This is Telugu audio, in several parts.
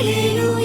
ఇది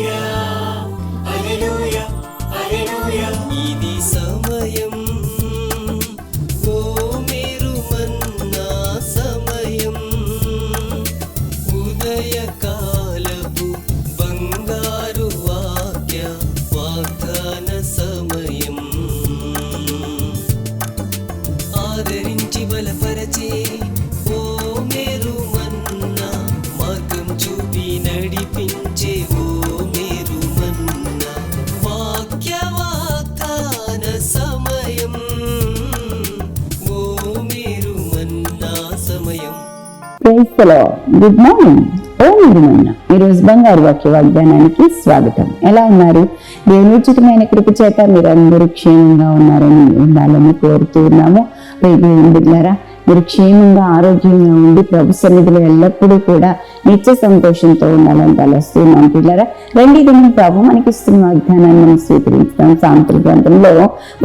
క్రైస్తలో గుడ్ మార్నింగ్. ఓ మీరు ఈరోజు బంగారు వాక్య వాగ్దానానికి స్వాగతం. ఎలా ఉన్నారు? దేవుని ఉచితమైన కృప చేత మీరు అందరూ క్షేమంగా ఉన్నారని ఉండాలని కోరుతూ ఉన్నాము. దేవుని బిడ్డలారా మీరు క్షేమంగా ఆరోగ్యంగా ఉండి ప్రభు సన్నిధిలో ఎల్లప్పుడూ కూడా నిత్య సంతోషంతో ఉండాలని తలస్తున్నాం పిల్లరా రెండు దిన ప్రభు మనకి ఇస్తున్న వాగ్దానాన్ని మనం స్వీకరించుతాం సాంతృ గ్రంథంలో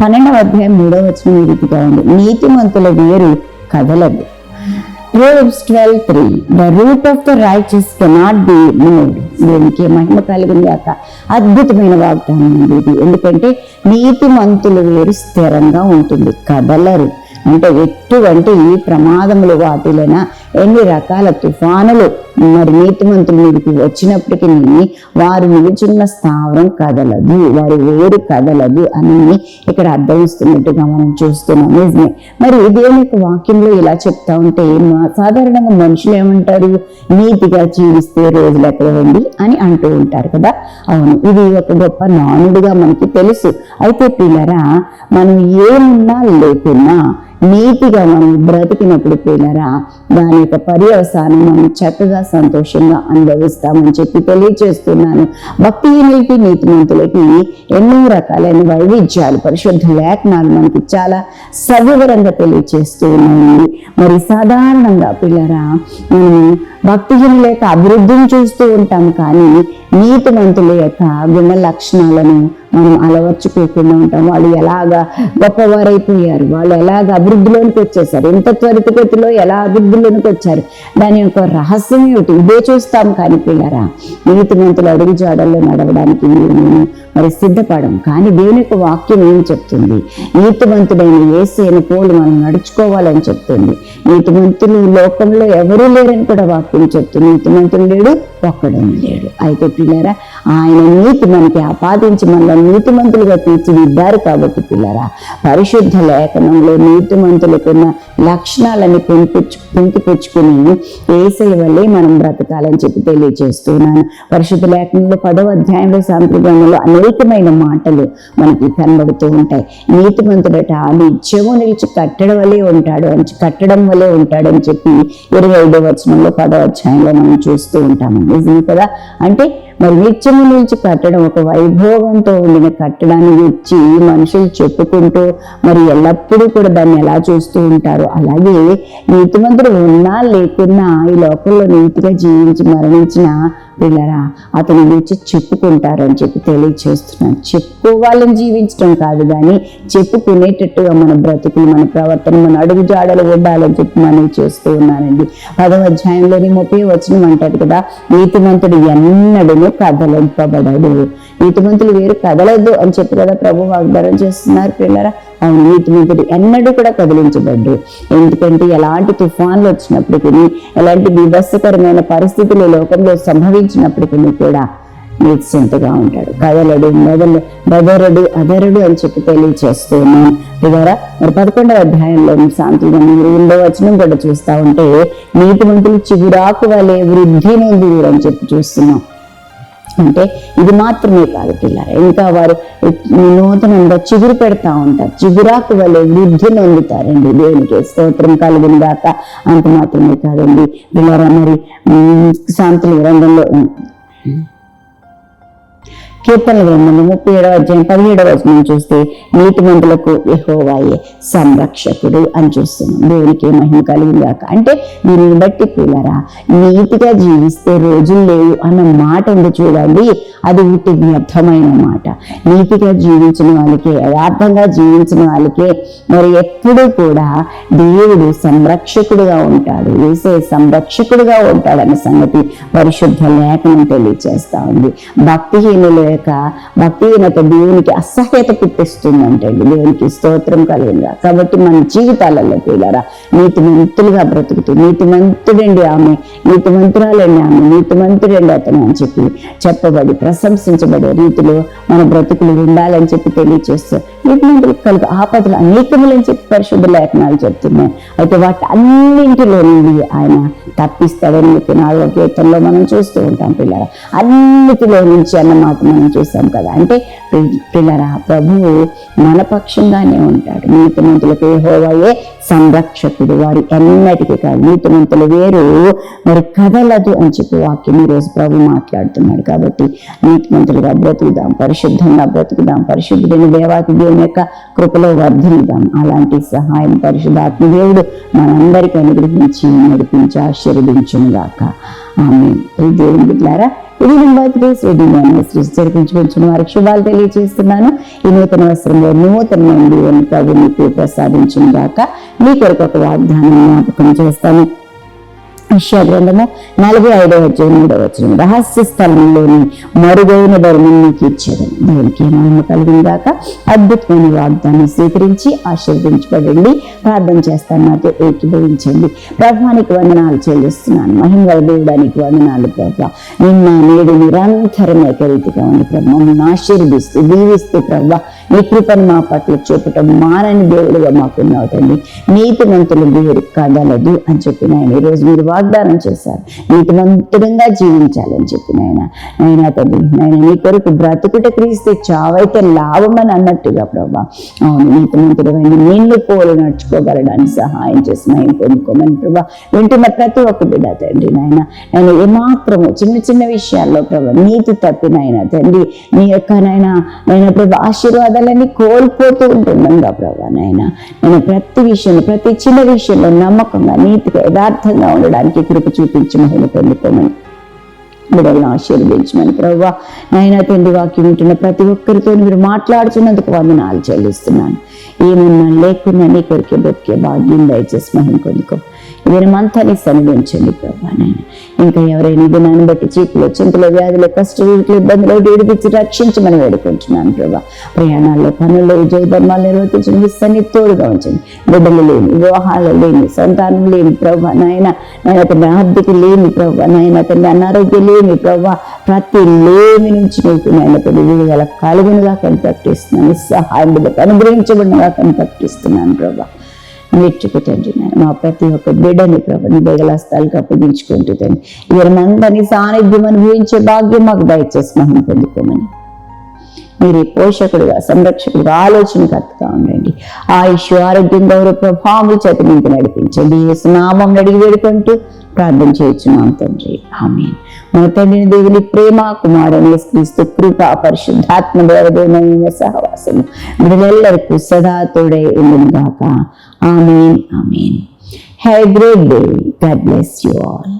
పన్నెండవ అధ్యాయం మూడవ వచ్చిన ఈ రీతిగా ఉంది. నీతిమంతుల వేరు కదలదు. Proverbs 12:3 The root of the righteous cannot be moved. దీనికి మహిమ కలిగింది కాక అద్భుతమైన వాగ్దానం అండి ఇది. ఎందుకంటే నీతిమంతుల వేరు స్థిరంగా ఉంటుంది. కదలరు. అంటే ఎటువంటి ప్రమాదములు వాటిలైనా ఎన్ని రకాల తుఫానులు మరి నీతిమంతుల మీదకి వచ్చినప్పటికీ వారు నిలుచున్న స్థావరం కదలదు వారి వేరు కదలదు అని ఇక్కడ అర్థమిస్తున్నట్టుగా మనం చూస్తున్నాం నిజమే. మరి దేవుని యొక్క వాక్యంలో ఇలా చెప్తా ఉంటే మా- సాధారణంగా మనుషులు ఏమంటారు? నీతిగా జీవిస్తే రోజులు ఎక్కడ ఉంది అని అంటూ ఉంటారు కదా? అవును ఇది ఒక గొప్ప నానుడిగా మనకి తెలుసు. అయితే పిల్లరా మనం ఏమున్నా లేకున్నా నీతిగా మనం బ్రతికినప్పుడు పిల్లరా దాని యొక్క పర్యవసానం మనం చక్కగా సంతోషంగా అనుభవిస్తామని చెప్పి తెలియజేస్తున్నాను. భక్తిహీనులకి నీతిమంతులకి ఎన్నో రకాలైన వైవిధ్యాలు పరిశుద్ధ లేఖనాలు మనకి చాలా సవివరంగా తెలియజేస్తూ ఉన్నాయి. మరి సాధారణంగా పిల్లరా మనం భక్తిహీనుల యొక్క అభివృద్ధిని చూస్తూ ఉంటాం కానీ నీతిమంతుల యొక్క గుణ లక్షణాలను మనం అలవర్చుకోకుండా ఉంటాం. వాళ్ళు ఎలాగా గొప్పవారైపోయారు వాళ్ళు ఎలాగ అభివృద్ధిలోనికి వచ్చేసారు ఎంత త్వరితగతిలో ఎలా అభివృద్ధిలోనికి వచ్చారు దాని యొక్క రహస్యం ఏమిటి? ఇదే చూస్తాం కానీ పిల్లరా నీతిమంతులు అడుగు జాడల్లో నడవడానికి మీరు నేను మరి సిద్ధపడం. కానీ దేవుని యొక్క వాక్యం ఏం చెప్తుంది? నీతిమంతుడైన ఏసైన పోలు మనం నడుచుకోవాలని చెప్తుంది. నీతిమంతులు ఈ లోకంలో ఎవరూ లేరని కూడా వాక్యం చెప్తుంది. నీతిమంతుడు లేడు ఒక్కడు లేడు. అయితే పిల్లరా ఆయన నీతి మనకి ఆపాదించి మనల్ని నీతిమంతులుగా తీర్చిదిద్దారు కాబట్టి పిల్లరా. పరిశుద్ధ లేఖనంలో నీతిమంతులకున్న లక్షణాలని పెంపుచ్చు పెంపుకొచ్చుకుని ఏసై వల్లే మనం బ్రతకాలని చెప్పి తెలియజేస్తున్నాను. పరిశుద్ధ లేఖనంలో పదవ అధ్యాయంలో సాంప్రదాయంలో అనేకమైన మాటలు మనకి కనబడుతూ ఉంటాయి. నీతిమంతుడట నిత్యము నిలిచి కట్టడం వల్లే ఉంటాడు అని కట్టడం వల్లే ఉంటాడు అని చెప్పి ఇరవై ఐదో వచనంలో పదవ అధ్యాయంలో మనం చూస్తూ ఉంటాము. నిజం కదా? అంటే మరి నిత్యము నిలిచి కట్టడం ఒక వైభోగంతో ఉండిన కట్టడాన్ని ఇచ్చి మనుషులు చెప్పుకుంటూ మరి ఎల్లప్పుడూ కూడా దాన్ని ఎలా చూస్తూ ఉంటారు? అలాగే నీతిమంతుడు ఉన్నా లేకున్నా ఈ లోకంలో నీతిగా జీవించి మరణించిన పిల్లరా అతని గురించి చెప్పుకుంటారు అని చెప్పి తెలియచేస్తున్నాను. చెప్పుకోవాలని జీవించడం కాదు కానీ చెప్పుకునేటట్టుగా మన బ్రతుకులు మన ప్రవర్తన మన అడుగు జాడలు ఉండాలని చెప్పి మనం చేస్తూ ఉన్నానండి. పదవ అధ్యాయంలోని ముప్పై వచనం అంటారు కదా నీతిమంతుడు ఎన్నడూ కదలింపబడడు. నీతిమంతులు వేరు కదలదు అని చెప్పి కదా ప్రభు వాగ్దానం చేస్తున్నారు పిల్లరా. అవును నీతిమంతుడు ఎన్నడూ కూడా కదిలించబడ్డు. ఎందుకంటే ఎలాంటి తుఫాన్లు వచ్చినప్పటికీ ఎలాంటి విభత్సకరమైన పరిస్థితులు లోకంలో సంభవించినప్పటికీ కూడా నిశ్చింతగా ఉంటాడు. కదలడు మెదలు బెదరడు అదరడు అని చెప్పి తెలియచేస్తూ ఉన్నాను ద్వారా మరి పదకొండవ అధ్యాయంలో శాంతిగా మీరు వచనం కూడా చూస్తా ఉంటే నీతిమంతులు చిగురాకు వలె వృద్ధి నొంది అని చెప్పి చూస్తున్నాం. అంటే ఇది మాత్రమే కాదు పిల్లలు. ఇంకా వారు నూతనంగా చిగురు పెడతా ఉంటారు. చిగురాకు వల్ల వృద్ధి నొందుతారండి. దేవునికి స్తోత్రం కలిగిన దాకా అంత మాత్రమే కాదండి. పిల్లరా మరి ఉమ్, శాంతుల గ్రంథంలో కీర్తన గ్రంథము ముప్పై ఏడవ అధ్యాయం పదిహేడవ వచనం చూస్తే నీతిమంతులకు యహోవాయే సంరక్షకుడు అని చూస్తున్నాం. దేవునికి మహిమ కలిగిందాక అంటే దీనిని బట్టి పిల్లరా నీతిగా జీవిస్తే రోజులు లేవు అన్న మాట ఉంది చూడండి? అది ఉట్టి వ్యర్థమైన మాట. నీతిగా జీవించిన వాళ్ళకే యథార్థంగా జీవించిన వాళ్ళకే మరి ఎప్పుడూ కూడా దేవుడు సంరక్షకుడుగా ఉంటాడు. వేసే సంరక్షకుడుగా ఉంటాడన్న సంగతి పరిశుద్ధ లేఖనం తెలియచేస్తా ఉంది. భక్తిహీనుల యొక్క భక్తిహీనత దేవునికి అసహ్యత పుట్టిస్తుందంటే దేవునికి స్తోత్రం కలిగిందా? కాబట్టి మన జీవితాలలో పిల్లరా నీతిమంతులుగా బ్రతుకుతూ నీతిమంతుడండి ఆమె నీతిమంతురాలండి ఆమె నీతిమంతుడండి అతను అని చెప్పి చెప్పబడి ప్రశంసించబడే రీతిలో మన బ్రతుకులు ఉండాలని చెప్పి తెలియచేస్తూ నీతిమంతులకు కలుగు ఆపదలు అనేకములని చెప్పి పరిశుద్ధ లేఖనాలు చెప్తున్నాయి. అయితే వాటి అన్నింటిలో నుండి ఆయన తప్పిస్తాడని చెప్పి నాలుగో కీర్తనలో మనం చూస్తూ ఉంటాం పిల్లరా. అన్నిటిలో నుంచి అన్నమాట మనం మనం చూసాం కదా. అంటే పిల్లరా ప్రభువు మన పక్షంగానే ఉంటాడు. నీతిమంతులకు యెహోవాయే సంరక్షకుడు. వారి ఎన్నటికీ కాదు. నీతిమంతులు వేరు మరి కదలదు అని చెప్పి వాక్యం ఈరోజు ప్రభు మాట్లాడుతున్నాడు కాబట్టి నీతిమంతులుగా బ్రతుకుదాం పరిశుద్ధంగా బ్రతుకుదాం పరిశుద్ధుడైన దేవాతి దేవుని యొక్క కృపలో వర్ధిద్దాం అలాంటి సహాయం పరిశుద్ధాత్మ దేవుడు మనందరికీ అనుగ్రహించి నడిపించి ఆశీర్వదించుగాక ఆమె దేవుని బిడ్డారా ఇది నేను బర్త్డే శ్రీడిని సృష్టి జరిపించుకుంటున్న వారికి శుభాలు తెలియజేస్తున్నాను. ఈ నూతన వస్త్రంలో నూతనమైన దేవుని ప్రభు మీకు ప్రసాదించిన దాకా మీ కొరకు ఒక వాగ్దానం జ్ఞాపకం చేస్తాను. యెషయా గ్రంథము నలభై ఐదవ అధ్యాయం మూడవ వచ్చిన రహస్య స్థలంలోని మరుగైన ధర్మం నీకు ఇచ్చేది దేవునికి మహిమ కలిగిందాక అద్భుతమైన వాగ్దాన్ని స్వీకరించి ఆశీర్వదించబడండి. ప్రార్థన చేస్తాను. నాతో ఏకీభవించండి. ప్రభానికి వందనాలు చెల్లిస్తున్నాను. మహిమ దేవుడానికి వందనాలు ప్రభా. నిన్న నేడు నిరంతరం ఏకరీతిగా ఉంది ప్రభా. మమ్మల్ని ఆశీర్వదిస్తూ దీవిస్తూ ప్రభా. నీ కృపను మా పట్ల చూపటం మానని దేవుడుగా మాకున్నావు తండ్రి. నీతిమంతులు దేవుడు కదలదు అని చెప్పి నాయన ఈరోజు మీరు వాగ్దానం చేశారు. నీతిమంతుడంగా జీవించాలని చెప్పి నాయన. నాయన తండ్రి నాయన నీ కొరకు బ్రతుకుట క్రీస్తే చావైతే లాభమని అన్నట్టుగా ప్రభా. అవును నీతిమంతుడు నిన్ను పోలు నడుచుకోగలడానికి సహాయం చేసి నాయన పొందుకోమని ప్రభా. వింటున్న ప్రతి ఒక్క బిడ్డ తండ్రి నాయన. నేను ఏమాత్రము చిన్న చిన్న విషయాల్లో ప్రభా నీతి తప్పినైనా తండ్రి. నీ యొక్క నాయన నేను ప్రభా ఆశీర్వాదాలన్నీ కోల్పోతూ ఉంటున్నాగా ప్రభా నాయన నేను ప్రతి విషయంలో ప్రతి చిన్న విషయంలో నమ్మకంగా నీతిగా యథార్థంగా ఉండడానికి కృప చూపించి మహిళ పొందుకోమని బిడ్డలను ఆశీర్వదించమని ప్రభావ నాయన తండ్రి వాక్యం వింటున్న ప్రతి ఒక్కరితో మీరు మాట్లాడుతున్నందుకు వందనాలు చెల్లిస్తున్నాను. ఏమన్నా లేకుండా నీ కొరికే బ్రతికే భాగ్యం దయచేసి మహిళ పొందుకో. దినమంతా నీ సన్నిధించండి ప్రభా నాయన. ఇంకా ఎవరైనా దినాన్ని బట్టి చీపులు చింతలు వ్యాధులు కష్టాలు ఇబ్బందులు విడిపించి రక్షించమని వేడుకుంటున్నాను ప్రభా. ప్రయాణాల్లో పనుల్లో విజయ ధర్మాలు నిర్వర్తించిన మీ సన్ని తోడుగా ఉంచండి. బిడ్డలు లేని వివాహాలు లేని సంతానం లేని ప్రభా నాయన. నాయన ఆర్థిక లేని ప్రభా నాయన. తండ్రి అనారోగ్యం లేని ప్రభా. ప్రతి లేమి నుంచి నీకు నాయన తండ్రి విడుదల కలుగునుగా కనిపెట్టిస్తున్నాను. సహాయం అనుగ్రహించబడినగా కనిపెట్టిస్తున్నాను ప్రభా. మెచ్చుకు తండ్రి నాయన. మా ప్రతి ఒక్క బిడ్డని ప్రభుని నీ బెగలస్తాలకు అప్పగించుకుంటూ తండ్రి. వీరినందరినీ సాన్నిధ్యం అనుభవించే భాగ్యం మాకు దయచేసి మహిమ పొందుకోమని. మీరు ఈ పోషకుడుగా సంరక్షకుడుగా ఆలోచనకర్తగా ఉండండి. ఆయుష్ ఆరోగ్యం గౌరవ ప్రభావం చేత మీకు నడిపించండి. నామం అడిగి వేడుకుంటూ ప్రార్థన చేయించున్నాం తండ్రి. ఆమె మన తండ్రిని దేవుని ప్రేమ కుమారుని క్రీస్తు కృప పరిశుద్ధాత్మ దేవదేవమైన సహవాసము బిడ్డలెల్లరికూ సదా తోడే ఉండును గాక. Amen amen. Have great day God bless you all.